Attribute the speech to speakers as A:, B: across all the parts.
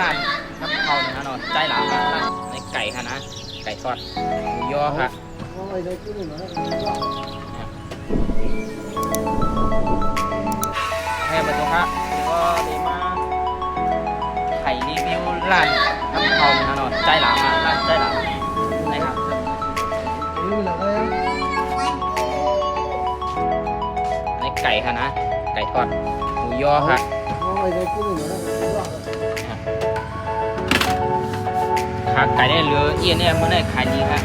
A: ร้านกับเขาเนี่ยนะเนาะใจหลามครับร้าในไก่ค่ะนะ ไก่ทอดหมูยอค่ะให้มาตรงครับแล้วก็เดมาไข่รีวิวร้านกับเขาเนี่ยนะเนาะใจหลามครับร้านใจหลามนะครับในไก่ค่ะนะ ไก่ทอดหมูยอค่ะ ขาไก่ได้เหลือเอียนเนี่ยมันได้ขายดีครับ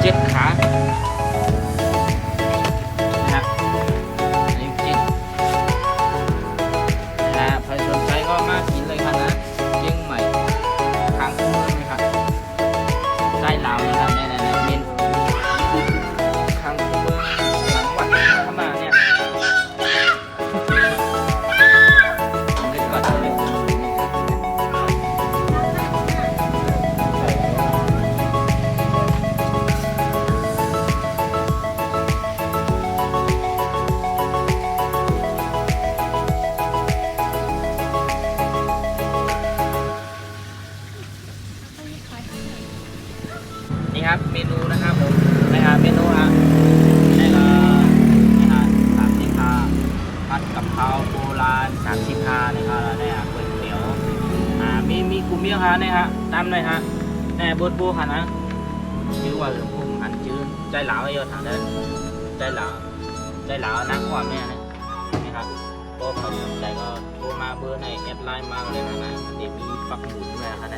A: เจ็ดขา นี่ครับเมนูนะครับผมนะครับเมนูอะนี่ก็นี่ฮะสามสิบห้าผัดกะเพราโบราณสามสิบห้านี่ครับแล้วนี่ฮะก๋วยเตี๋ยวอ่ามีมีกุ้งเมี่ยงฮะนี่ฮะตามเลยฮะนี่บดบูค่ะนะชื่อว่าหลวงพ่อหันชื่อใจหลาวไอ้ยอดถามเลยใจหลาวใจหลาวนักความเนี่ยนะนี่ครับก็ใครสนใจก็โทรมาเบอร์ในแอดไลน์มาเลยนะนะเดี๋ยวมีปักหมุดด้วยนะครับ